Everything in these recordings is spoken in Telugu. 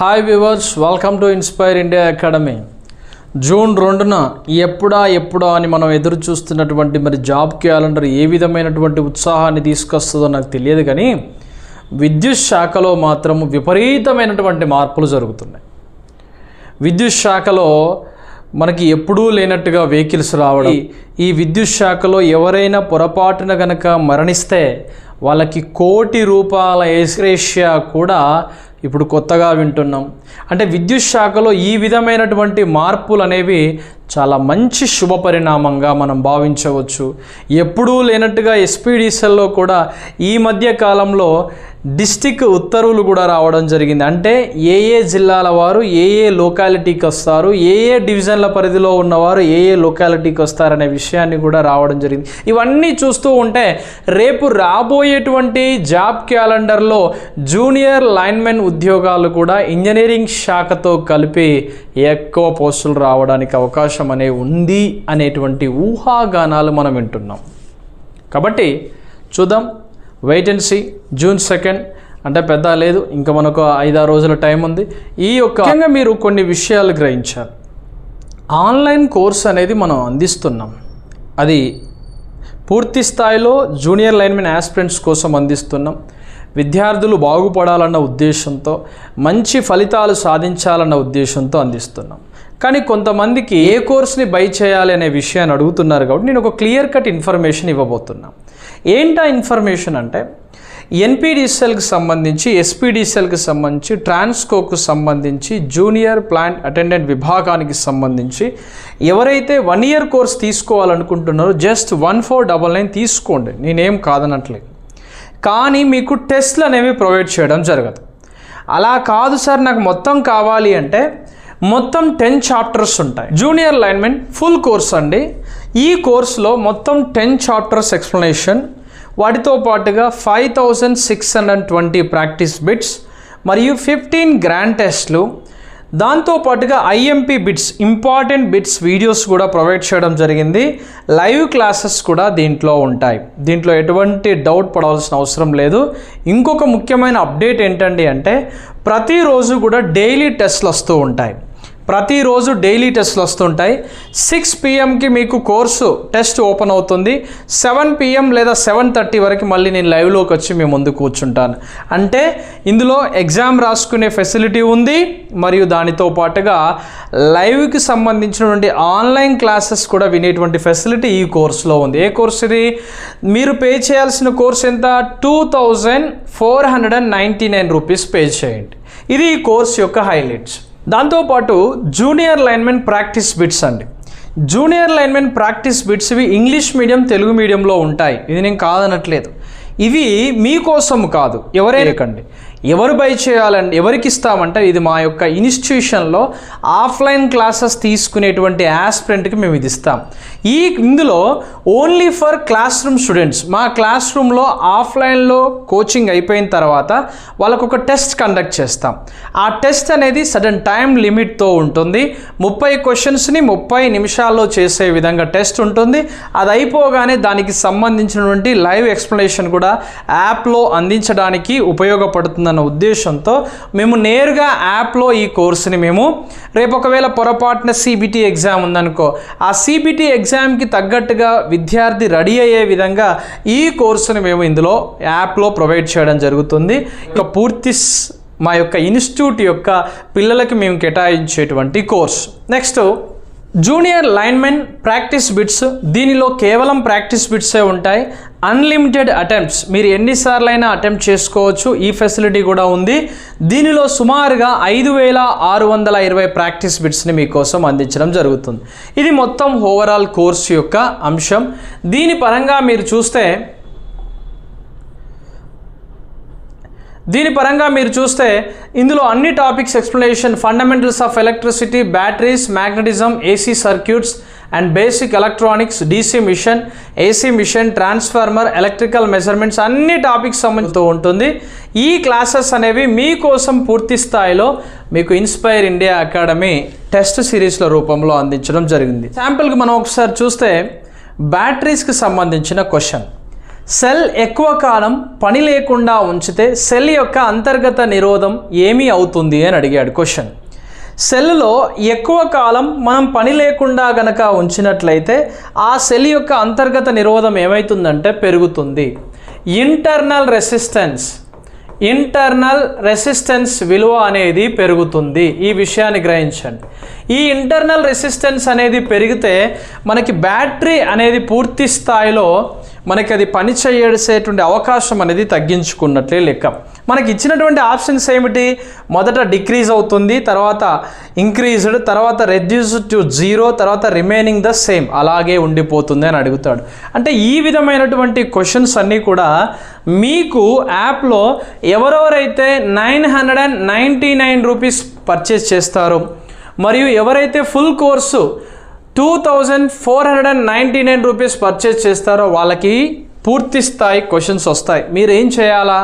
Hi viewers welcome to Inspire India Academy. June రెండున ఎప్పుడా ఎప్పుడా అని మనం ఎదురు చూస్తున్నటువంటి మరి జాబ్ క్యాలెండర్ ఏ విధమైనటువంటి ఉత్సాహాన్ని తీసుకొస్తుందో నాకు తెలియదు కానీ విద్యుత్ శాఖలో మాత్రం విపరీతమైనటువంటి మార్పులు జరుగుతున్నాయి. విద్యుత్ శాఖలో మనకి ఎప్పుడూ లేనట్టుగా వెహికల్స్ రావడం ఈ విద్యుత్ శాఖలో ఎవరైనా పొరపాటున గనక మరణిస్తే వాళ్ళకి కోటి రూపాయల ఎస్రేషియా కూడా ఇప్పుడు కొత్తగా వింటున్నాం. అంటే విద్యుత్ శాఖలో ఈ విధమైనటువంటి మార్పులు అనేవి చాలా మంచి శుభ పరిణామంగా మనం భావించవచ్చు. ఎప్పుడూ లేనట్టుగా ఎస్పీడీసీల్లో కూడా ఈ మధ్య కాలంలో డిస్టిక్ ఉత్తర్వులు కూడా రావడం జరిగింది. అంటే ఏ ఏ జిల్లాల వారు ఏ ఏ లోకాలిటీకి వస్తారు ఏ ఏ డివిజన్ల పరిధిలో ఉన్నవారు ఏ ఏ లోకాలిటీకి వస్తారనే విషయాన్ని కూడా రావడం జరిగింది. ఇవన్నీ చూస్తూ ఉంటే రేపు రాబోయేటువంటి జాబ్ క్యాలెండర్లో జూనియర్ లైన్మెన్ ఉద్యోగాలు కూడా ఇంజనీరింగ్ శాఖతో కలిపి ఎక్కువ పోస్టులు రావడానికి అవకాశం అనే ఉంది అనేటువంటి ఊహాగానాలు మనం వింటున్నాం. కాబట్టి చూద్దాం wait and see June second అంటే పెద్ద లేదు. ఇంకా మనకు ఐదారు రోజుల టైం ఉంది. ఈ యొక్క మీరు కొన్ని విషయాలు గ్రహించారు ఆన్లైన్ కోర్స్ అనేది మనం అందిస్తున్నాం. అది పూర్తి స్థాయిలో జూనియర్ లైన్మెన్ యాస్పిరెంట్స్ కోసం అందిస్తున్నాం. విద్యార్థులు బాగుపడాలన్న ఉద్దేశంతో మంచి ఫలితాలు సాధించాలన్న ఉద్దేశంతో అందిస్తున్నాం. కానీ కొంతమందికి ఏ కోర్స్ని బై చేయాలి అనే విషయాన్ని అడుగుతున్నారు కాబట్టి నేను ఒక క్లియర్ కట్ ఇన్ఫర్మేషన్ ఇవ్వబోతున్నా. ఏంటా ఇన్ఫర్మేషన్ అంటే ఎన్పిడిసిఎల్కి సంబంధించి ఎస్పీడిసిఎల్కి సంబంధించి ట్రాన్స్కోకు సంబంధించి జూనియర్ ప్లాంట్ అటెండెంట్ విభాగానికి సంబంధించి ఎవరైతే one year course తీసుకోవాలనుకుంటున్నారో just one four double nine తీసుకోండి. నేనేం కాదనట్లేదు. కానీ మీకు టెస్ట్లు అనేవి ప్రొవైడ్ చేయడం జరగదు. అలా కాదు సార్ నాకు మొత్తం కావాలి అంటే మొత్తం టెన్ చాప్టర్స్ ఉంటాయి. జూనియర్ లైన్మెన్ ఫుల్ కోర్స్ అండి. ఈ కోర్సులో మొత్తం టెన్ చాప్టర్స్ ఎక్స్ప్లెనేషన్ వాటితో పాటుగా five thousand six hundred twenty practice bits మరియు ఫిఫ్టీన్ గ్రాండ్ టెస్ట్లు దాంతోపాటుగా IMP bits important bits videos కూడా ప్రొవైడ్ చేయడం జరిగింది. లైవ్ క్లాసెస్ కూడా దీంట్లో ఉంటాయి. దీంట్లో ఎటువంటి డౌట్ పడాల్సిన అవసరం లేదు. ఇంకొక ముఖ్యమైన అప్డేట్ ఏంటండి అంటే ప్రతిరోజు కూడా డైలీ టెస్ట్లు వస్తూ ఉంటాయి. ప్రతిరోజు డైలీ టెస్ట్లు వస్తుంటాయి. సిక్స్ పిఎంకి మీకు కోర్సు టెస్ట్ ఓపెన్ అవుతుంది. సెవెన్ పిఎం లేదా సెవెన్ థర్టీ వరకు మళ్ళీ నేను లైవ్లోకి వచ్చి మీ ముందు కూర్చుంటాను. అంటే ఇందులో ఎగ్జామ్ రాసుకునే ఫెసిలిటీ ఉంది. మరియు దానితో పాటుగా లైవ్కి సంబంధించినటువంటి ఆన్లైన్ క్లాసెస్ కూడా వినేటువంటి ఫెసిలిటీ ఈ కోర్సులో ఉంది. ఏ కోర్స్ ఇది? మీరు పే చేయాల్సిన కోర్స్ ఎంత? Two thousand four hundred and ninety nine rupees pay చేయండి. ఇది ఈ కోర్స్ యొక్క హైలైట్స్. దాంతోపాటు జూనియర్ లైన్మెన్ ప్రాక్టీస్ బిట్స్ అండి. జూనియర్ లైన్మెన్ ప్రాక్టీస్ బిట్స్ ఇవి ఇంగ్లీష్ మీడియం తెలుగు మీడియంలో ఉంటాయి. ఇది నేను కాదనట్లేదు. ఇవి మీకోసం కాదు. ఎవరైనా కండి. ఎవరు బై చేయాలంటే ఎవరికి ఇస్తామంటే ఇది మా యొక్క ఇన్స్టిట్యూషన్లో ఆఫ్లైన్ క్లాసెస్ తీసుకునేటువంటి యాస్పిరెంట్కి మేము ఇది ఇస్తాం. ఈ ఇందులో only for class room students. మా క్లాస్ రూమ్లో ఆఫ్లైన్లో కోచింగ్ అయిపోయిన తర్వాత వాళ్ళకు ఒక టెస్ట్ కండక్ట్ చేస్తాం. ఆ టెస్ట్ అనేది సడన్ టైం లిమిట్తో ఉంటుంది. ముప్పై క్వశ్చన్స్ని ముప్పై నిమిషాల్లో చేసే విధంగా టెస్ట్ ఉంటుంది. అది అయిపోగానే దానికి సంబంధించినటువంటి లైవ్ ఎక్స్ప్లెనేషన్ కూడా యాప్లో అందించడానికి ఉపయోగపడుతుంది ఉంటుందన్న ఉద్దేశంతో మేము నేరుగా యాప్లో ఈ కోర్సుని మేము రేపు ఒకవేళ పొరపాటున సిబిటి ఎగ్జామ్ ఉందనుకో ఆ సిబిటి ఎగ్జామ్కి తగ్గట్టుగా విద్యార్థి రెడీ అయ్యే విధంగా ఈ కోర్సుని మేము ఇందులో యాప్లో ప్రొవైడ్ చేయడం జరుగుతుంది. ఇక పూర్తి మా యొక్క ఇన్స్టిట్యూట్ యొక్క పిల్లలకి మేము కేటాయించేటువంటి course. Next junior lineman practice bits. దీనిలో కేవలం ప్రాక్టీస్ బిట్సే ఉంటాయి. అన్లిమిటెడ్ అటెంప్ట్స్ మీరు ఎన్నిసార్లైనా అటెంప్ట్ చేసుకోవచ్చు. ఈ ఫెసిలిటీ కూడా ఉంది. దీనిలో సుమారుగా ఐదు వేల ఆరు వందల ఇరవై ప్రాక్టీస్ బిట్స్ని మీకోసం అందించడం జరుగుతుంది. ఇది మొత్తం ఓవరాల్ కోర్స్ యొక్క అంశం. దీని పరంగా మీరు చూస్తే దీని పరంగా మీరు చూస్తే ఇందులో అన్ని topics explanation fundamentals of electricity batteries magnetism AC circuits and basic electronics DC machine AC machine transformer electrical measurements అన్ని టాపిక్స్ సంబంధించి ఉంటుంది. ఈ క్లాసెస్ అనేవి మీకోసం పూర్తి స్థాయిలో మీకు ఇన్స్పైర్ ఇండియా అకాడమీ టెస్ట్ సిరీస్ల రూపంలో అందించడం జరిగింది. శాంపుల్కి మనం ఒకసారి చూస్తే బ్యాటరీస్కి సంబంధించిన క్వశ్చన్ సెల్ ఎక్కువ కాలం పని లేకుండా ఉంచితే సెల్ యొక్క అంతర్గత నిరోధం ఏమీ అవుతుంది అని అడిగాడు క్వశ్చన్ సెల్లో ఎక్కువ కాలం మనం పని లేకుండా గనక ఉంచినట్లయితే ఆ సెల్ యొక్క అంతర్గత నిరోధం ఏమవుతుందంటే పెరుగుతుంది. ఇంటర్నల్ రెసిస్టెన్స్ ఇంటర్నల్ రెసిస్టెన్స్ విలువ అనేది పెరుగుతుంది. ఈ విషయాన్ని గ్రహించండి. ఈ ఇంటర్నల్ రెసిస్టెన్స్ అనేది పెరిగితే మనకి బ్యాటరీ అనేది పూర్తి స్థాయిలో మనకి అది పని చేసేటువంటి అవకాశం అనేది తగ్గించుకున్నట్లే లెక్క. మనకి ఇచ్చినటువంటి ఆప్షన్స్ ఏమిటి? మొదట డిక్రీజ్ అవుతుంది తర్వాత ఇంక్రీజ్డ్ తర్వాత రెడ్యూస్ టు జీరో తర్వాత రిమైనింగ్ ద సేమ్. అలాగే ఉండిపోతుంది అని అడుగుతాడు. అంటే ఈ విధమైనటువంటి క్వశ్చన్స్ అన్నీ కూడా మీకు యాప్లో ఎవరెవరైతే nine hundred and ninety nine rupees purchase చేస్తారో మరియు ఎవరైతే full course two thousand four hundred and ninety nine rupees purchase చేస్తారో వాళ్ళకి పూర్తి స్థాయి క్వశ్చన్స్ వస్తాయి. మీరు ఏం చేయాలా?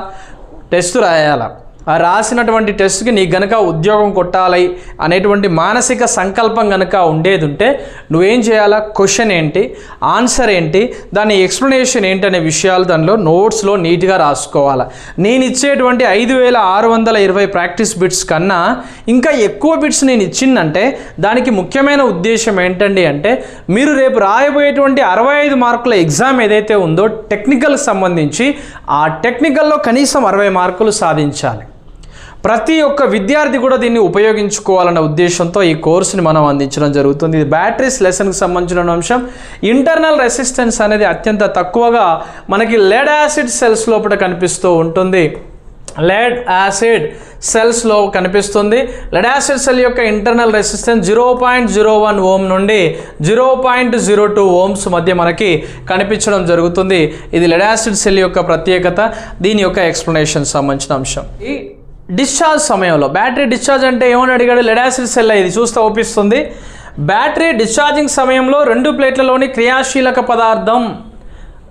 టెస్ట్ రాయాలా? రాసినటువంటి టెస్ట్కి నీకు గనక ఉద్యోగం కొట్టాలి అనేటువంటి మానసిక సంకల్పం గనక ఉండేది ఉంటే నువ్వేం చేయాలా? క్వశ్చన్ ఏంటి? ఆన్సర్ ఏంటి? దాని ఎక్స్ప్లెనేషన్ ఏంటి అనే విషయాలు దానిలో నోట్స్లో నీట్గా రాసుకోవాలి. నేను ఇచ్చేటువంటి ఐదు వేల ఆరు వందల ఇరవై ప్రాక్టీస్ బిట్స్ కన్నా ఇంకా ఎక్కువ బిట్స్ నేను ఇచ్చిందంటే దానికి ముఖ్యమైన ఉద్దేశం ఏంటండి అంటే మీరు రేపు రాయబోయేటువంటి అరవై ఐదు మార్కుల ఎగ్జామ్ ఏదైతే ఉందో టెక్నికల్ సంబంధించి ఆ టెక్నికల్లో కనీసం అరవై మార్కులు సాధించాలి. ప్రతి ఒక్క విద్యార్థి కూడా దీన్ని ఉపయోగించుకోవాలన్న ఉద్దేశంతో ఈ కోర్సుని మనం అందించడం జరుగుతుంది. ఇది బ్యాటరీస్ లెసన్కి సంబంధించిన అంశం. ఇంటర్నల్ రెసిస్టెన్స్ అనేది అత్యంత తక్కువగా మనకి లెడ్ యాసిడ్ సెల్స్ లోపల కనిపిస్తూ ఉంటుంది. లెడ్ యాసిడ్ సెల్స్లో కనిపిస్తుంది. లెడ్ యాసిడ్ సెల్ యొక్క internal resistance zero point zero one ohm నుండి zero point zero two ohms మధ్య మనకి కనిపించడం జరుగుతుంది. ఇది లెడ్ యాసిడ్ సెల్ యొక్క ప్రత్యేకత. దీని యొక్క ఎక్స్ప్లెనేషన్ సంబంధించిన అంశం. ఈ డిశ్చార్జ్ సమయంలో. బ్యాటరీ డిశ్చార్జ్ అంటే ఏమని అడిగాడు? లెడాసిడ్ సెల్ ఇది చూస్తే ఒప్పిస్తుంది. బ్యాటరీ డిశ్చార్జింగ్ సమయంలో రెండు ప్లేట్లలోని క్రియాశీలక పదార్థం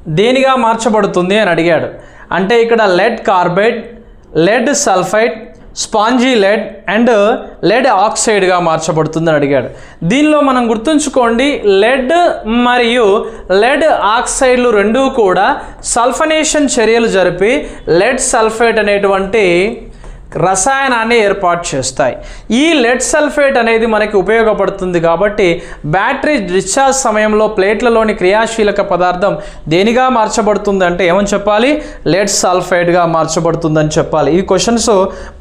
దేనిగా మార్చబడుతుంది అని అడిగాడు. అంటే ఇక్కడ lead carbide lead sulphide spongy lead and lead ఆక్సైడ్గా మార్చబడుతుందని అడిగాడు. దీనిలో మనం గుర్తుంచుకోండి లెడ్ మరియు లెడ్ ఆక్సైడ్లు రెండూ కూడా సల్ఫనేషన్ చర్యలు జరిపి లెడ్ సల్ఫేట్ అనేటువంటి రసాయనాన్ని ఏర్పాటు చేస్తాయి. ఈ లెడ్ సల్ఫేట్ అనేది మనకి ఉపయోగపడుతుంది కాబట్టి బ్యాటరీ డిశ్చార్జ్ సమయంలో ప్లేట్లలోని క్రియాశీలక పదార్థం దేనిగా మార్చబడుతుంది అంటే ఏమని చెప్పాలి? లెడ్ సల్ఫేట్గా మార్చబడుతుందని చెప్పాలి. ఈ క్వశ్చన్స్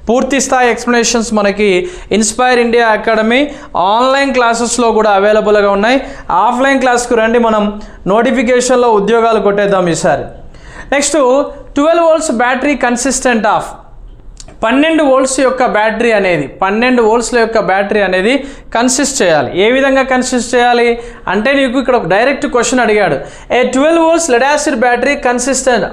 పూర్తి స్థాయి ఎక్స్ప్లెనేషన్స్ మనకి ఇన్స్పైర్ ఇండియా అకాడమీ ఆన్లైన్ క్లాసెస్లో కూడా అవైలబుల్గా ఉన్నాయి. ఆఫ్లైన్ క్లాస్కు రండి మనం నోటిఫికేషన్లో ఉద్యోగాలు కొట్టేద్దాం ఈసారి. Next twelve volts battery consistent of పన్నెండు వోల్ట్స్ యొక్క బ్యాటరీ అనేది పన్నెండు వోల్ట్స్ల యొక్క బ్యాటరీ అనేది కన్సిస్ట్ చేయాలి. ఏ విధంగా కన్సిస్ట్ చేయాలి? అంటే నీకు ఇక్కడ డైరెక్ట్ క్వశ్చన్ అడిగాడు. A twelve volts lead acid battery consistent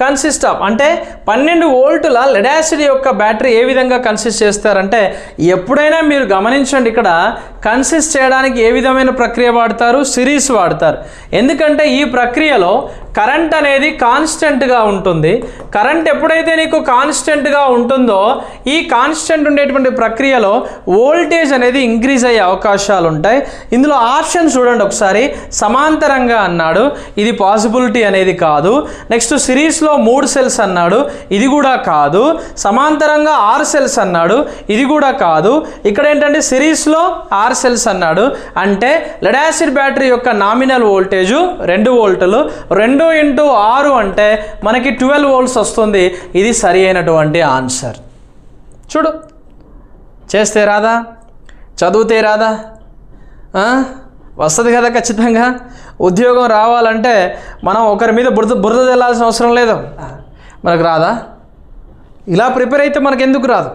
consist of అంటే పన్నెండు వోల్టుల లెడాసిడ్ యొక్క బ్యాటరీ ఏ విధంగా కన్సిస్ట్ చేస్తారంటే ఎప్పుడైనా మీరు గమనించండి ఇక్కడ కన్సిస్ట్ చేయడానికి ఏ విధమైన ప్రక్రియ వాడతారు? సిరీస్ వాడతారు. ఎందుకంటే ఈ ప్రక్రియలో కరెంట్ అనేది కాన్స్టెంట్గా ఉంటుంది. కరెంట్ ఎప్పుడైతే నీకు కాన్స్టెంట్గా ఉంటుందో ఈ కాన్స్టెంట్ ఉండేటువంటి ప్రక్రియలో వోల్టేజ్ అనేది ఇంక్రీజ్ అయ్యే అవకాశాలు ఉంటాయి. ఇందులో ఆప్షన్ చూడండి ఒకసారి. సమాంతరంగా అన్నాడు. ఇది పాసిబిలిటీ అనేది కాదు. నెక్స్ట్ సిరీస్ సిరీస్లో మూడు సెల్స్ అన్నాడు ఇది కూడా కాదు. సమాంతరంగా ఆరు సెల్స్ అన్నాడు ఇది కూడా కాదు. ఇక్కడ ఏంటంటే సిరీస్లో ఆరు సెల్స్ అన్నాడు. అంటే లెడాసిడ్ బ్యాటరీ యొక్క నామినల్ వోల్టేజు రెండు వోల్టులు. రెండు ఇంటూ ఆరు అంటే మనకి ట్వెల్వ్ వోల్ట్స్ వస్తుంది. ఇది సరి అయినటువంటి ఆన్సర్. చూడు. చేస్తే రాదా? చదివితే రాదా? ఆ? వస్తుంది కదా ఖచ్చితంగా. ఉద్యోగం రావాలంటే మనం ఒకరి మీద బురద బురద తెల్లాల్సిన అవసరం లేదు. మనకు రాదా? ఇలా ప్రిపేర్ అయితే మనకు ఎందుకు రాదు?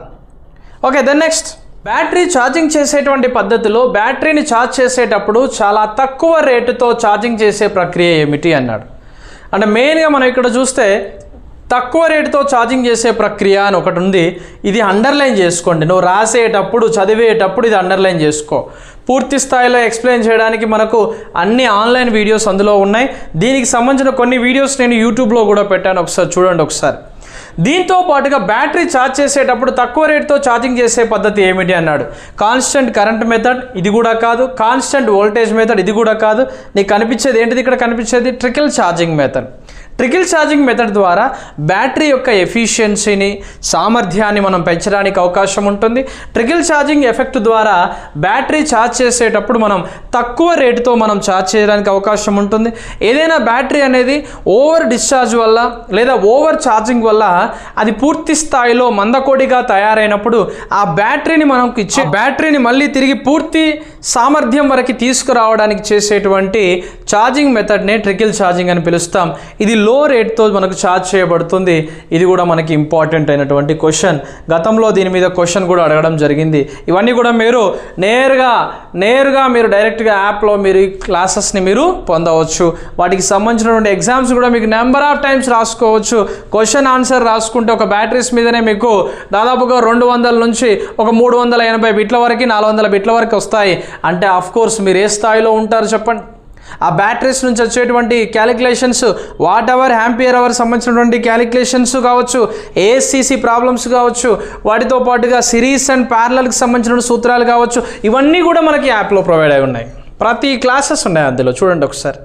Okay then next battery charging చేసేటువంటి పద్ధతిలో బ్యాటరీని ఛార్జ్ చేసేటప్పుడు చాలా తక్కువ రేటుతో ఛార్జింగ్ చేసే ప్రక్రియ ఏమిటి అన్నాడు. అంటే మెయిన్గా మనం ఇక్కడ చూస్తే తక్కువ రేటుతో ఛార్జింగ్ చేసే ప్రక్రియ అని ఒకటి ఉంది. ఇది అండర్లైన్ చేసుకోండి. నువ్వు రాసేటప్పుడు చదివేటప్పుడు ఇది అండర్లైన్ చేసుకో. పూర్తి స్థాయిలో ఎక్స్ప్లెయిన్ చేయడానికి మనకు అన్ని ఆన్లైన్ వీడియోస్ అందులో ఉన్నాయి. దీనికి సంబంధించిన కొన్ని వీడియోస్ నేను యూట్యూబ్లో కూడా పెట్టాను. ఒకసారి చూడండి ఒకసారి. దీంతో పాటుగా బ్యాటరీ ఛార్జ్ చేసేటప్పుడు తక్కువ రేటుతో ఛార్జింగ్ చేసే పద్ధతి ఏమిటి అన్నాడు. కాన్స్టెంట్ కరెంట్ మెథడ్ ఇది కూడా కాదు. కాన్స్టెంట్ వోల్టేజ్ మెథడ్ ఇది కూడా కాదు. నీకు కనిపించేది ఏంటిది? ఇక్కడ కనిపించేది trickle charging method trickle charging method ద్వారా బ్యాటరీ యొక్క ఎఫిషియన్సీని సామర్థ్యాన్ని మనం పెంచడానికి అవకాశం ఉంటుంది. ట్రికిల్ ఛార్జింగ్ ఎఫెక్ట్ ద్వారా బ్యాటరీ ఛార్జ్ చేసేటప్పుడు మనం తక్కువ రేటుతో మనం ఛార్జ్ చేయడానికి అవకాశం ఉంటుంది. ఏదైనా బ్యాటరీ అనేది ఓవర్ డిశ్చార్జ్ వల్ల లేదా ఓవర్ ఛార్జింగ్ వల్ల అది పూర్తి స్థాయిలో మందకోడిగా తయారైనప్పుడు ఆ బ్యాటరీని మనం ఇచ్చే బ్యాటరీని మళ్ళీ తిరిగి పూర్తి సామర్థ్యం వరకు తీసుకురావడానికి చేసేటువంటి ఛార్జింగ్ మెథడ్నే ట్రికిల్ ఛార్జింగ్ అని పిలుస్తాం. ఇది లో రేట్తో మనకు ఛార్జ్ చేయబడుతుంది. ఇది కూడా మనకి ఇంపార్టెంట్ అయినటువంటి క్వశ్చన్ గతంలో దీని మీద క్వశ్చన్ కూడా అడగడం జరిగింది. ఇవన్నీ కూడా మీరు నేరుగా నేరుగా మీరు డైరెక్ట్గా యాప్లో మీరు ఈ క్లాసెస్ని మీరు పొందవచ్చు. వాటికి సంబంధించినటువంటి ఎగ్జామ్స్ కూడా మీకు నెంబర్ ఆఫ్ టైమ్స్ రాసుకోవచ్చు. క్వశ్చన్ ఆన్సర్ రాసుకుంటే ఒక బ్యాటరీస్ మీదనే మీకు దాదాపుగా రెండు వందల నుంచి ఒక మూడు వందల ఎనభై బిట్ల వరకు నాలుగు వందల బిట్ల వరకు వస్తాయి. అంటే ఆఫ్ కోర్స్ మీరు ఏ స్థాయిలో ఉంటారు చెప్పండి? ఆ బ్యాటరీస్ నుంచి వచ్చేటువంటి calculations watt hour ampere hour సంబంధించినటువంటి క్యాలిక్యులేషన్స్ కావచ్చు ఏఎస్సిసి ప్రాబ్లమ్స్ కావచ్చు వాటితో పాటుగా సిరీస్ అండ్ ప్యారలల్కి సంబంధించిన సూత్రాలు కావచ్చు ఇవన్నీ కూడా మనకి యాప్లో ప్రొవైడ్ అయి ఉన్నాయి. ప్రతి క్లాసెస్ ఉన్నాయి అందులో. చూడండి ఒకసారి.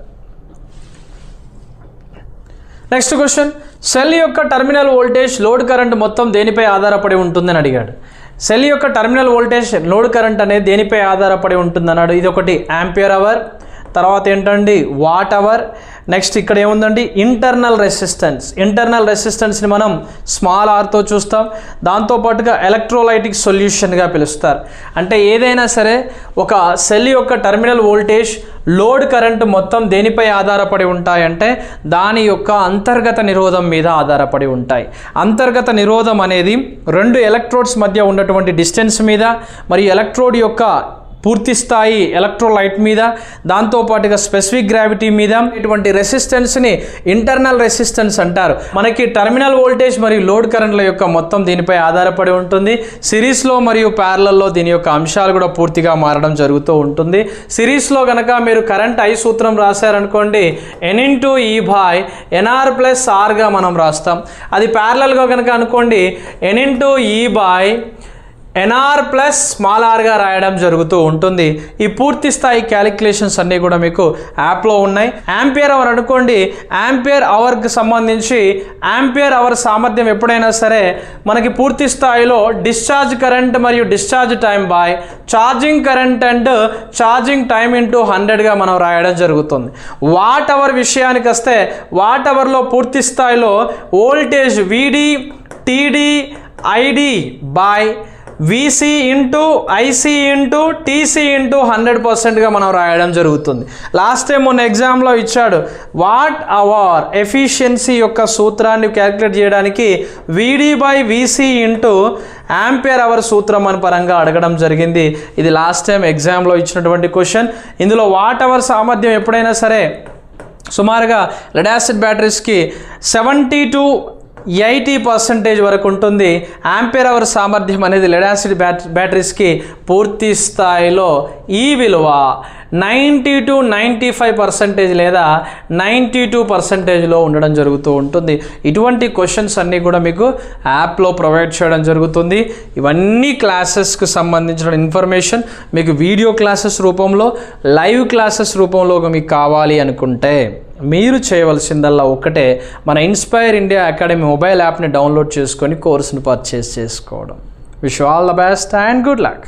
నెక్స్ట్ క్వశ్చన్ సెల్ యొక్క టర్మినల్ వోల్టేజ్ లోడ్ కరెంట్ మొత్తం దేనిపై ఆధారపడి ఉంటుందని అడిగాడు. సెల్ యొక్క టర్మినల్ వోల్టేజ్ లోడ్ కరెంట్ అనేది దేనిపై ఆధారపడి ఉంటుందన్నాడు? ఇది ఒకటి యాంపియర్ అవర్ తర్వాత ఏంటండి? వాట్ అవర్ నెక్స్ట్ ఇక్కడ ఏముందండి? ఇంటర్నల్ రెసిస్టెన్స్ ఇంటర్నల్ రెసిస్టెన్స్ని మనం స్మాల్ ఆర్తో చూస్తాం. దాంతోపాటుగా ఎలక్ట్రోలైటిక్ సొల్యూషన్గా పిలుస్తారు. అంటే ఏదైనా సరే ఒక సెల్ యొక్క టర్మినల్ వోల్టేజ్ లోడ్ కరెంట్ మొత్తం దేనిపై ఆధారపడి ఉంటాయంటే దాని యొక్క అంతర్గత నిరోధం మీద ఆధారపడి ఉంటాయి. అంతర్గత నిరోధం అనేది రెండు ఎలక్ట్రోడ్స్ మధ్య ఉన్నటువంటి డిస్టెన్స్ మీద మరియు ఎలక్ట్రోడ్ యొక్క పూర్తి స్థాయి ఎలక్ట్రోలైట్ మీద దాంతోపాటుగా స్పెసిఫిక్ గ్రావిటీ మీద ఇటువంటి రెసిస్టెన్స్ని ఇంటర్నల్ రెసిస్టెన్స్ అంటారు. మనకి టర్మినల్ వోల్టేజ్ మరియు లోడ్ కరెంట్ల యొక్క మొత్తం దీనిపై ఆధారపడి ఉంటుంది. సిరీస్లో మరియు ప్యారలల్లో దీని యొక్క అంశాలు కూడా పూర్తిగా మారడం జరుగుతూ ఉంటుంది. సిరీస్లో కనుక మీరు కరెంట్ ఐ సూత్రం రాశారనుకోండి N into E by NR plus ఆర్గా మనం రాస్తాం. అది ప్యారలల్గా కనుక అనుకోండి N into E by NR plus small ఆర్గా రాయడం జరుగుతూ ఉంటుంది. ఈ పూర్తి స్థాయి క్యాలిక్యులేషన్స్ అన్నీ కూడా మీకు యాప్లో ఉన్నాయి. యాంపియర్ అవర్ అనుకోండి. యాంపియర్ అవర్కి సంబంధించి యాంపియర్ అవర్ సామర్థ్యం ఎప్పుడైనా సరే మనకి పూర్తి స్థాయిలో డిశ్చార్జ్ కరెంట్ మరియు discharge time by charging current and charging time into హండ్రెడ్గా మనం రాయడం జరుగుతుంది. వాట్ అవర్ విషయానికి వస్తే వాట్ అవర్లో పూర్తి స్థాయిలో voltage VD TD ID by VC into IC into TC into hundred పర్సెంట్గా మనం రాయడం జరుగుతుంది. లాస్ట్ టైం మొన్న ఎగ్జామ్లో ఇచ్చాడు వాట్ అవర్ ఎఫిషియన్సీ యొక్క సూత్రాన్ని క్యాలిక్యులేట్ చేయడానికి VD by VC into ampere hour సూత్రం అని పరంగా అడగడం జరిగింది. ఇది లాస్ట్ టైం ఎగ్జామ్లో ఇచ్చినటువంటి క్వశ్చన్ ఇందులో వాట్ అవర్ సామర్థ్యం ఎప్పుడైనా సరే సుమారుగా లెడాసిడ్ బ్యాటరీస్కి సెవెంటీ టు ఎయిటీ పర్సెంటేజ్ వరకు ఉంటుంది. యాంపియర్ అవర్ సామర్థ్యం అనేది లెడాసిడ్ బ్యాట బ్యాటరీస్కి పూర్తి స్థాయిలో ఈ విలువ ninety to ninety five percentage లేదా నైంటీ టూ పర్సెంటేజ్లో ఉండడం జరుగుతూ ఉంటుంది. ఇటువంటి క్వశ్చన్స్ అన్నీ కూడా మీకు యాప్లో ప్రొవైడ్ చేయడం జరుగుతుంది. ఇవన్నీ క్లాసెస్కి సంబంధించిన ఇన్ఫర్మేషన్ మీకు వీడియో క్లాసెస్ రూపంలో లైవ్ క్లాసెస్ రూపంలో మీకు కావాలి అనుకుంటే. మీరు చేయవలసిందల్లా ఒకటే మన ఇన్స్పైర్ ఇండియా అకాడమీ మొబైల్ యాప్ని డౌన్లోడ్ చేసుకొని కోర్సును పర్చేస్ చేసుకోవడం. Wish all the best and good luck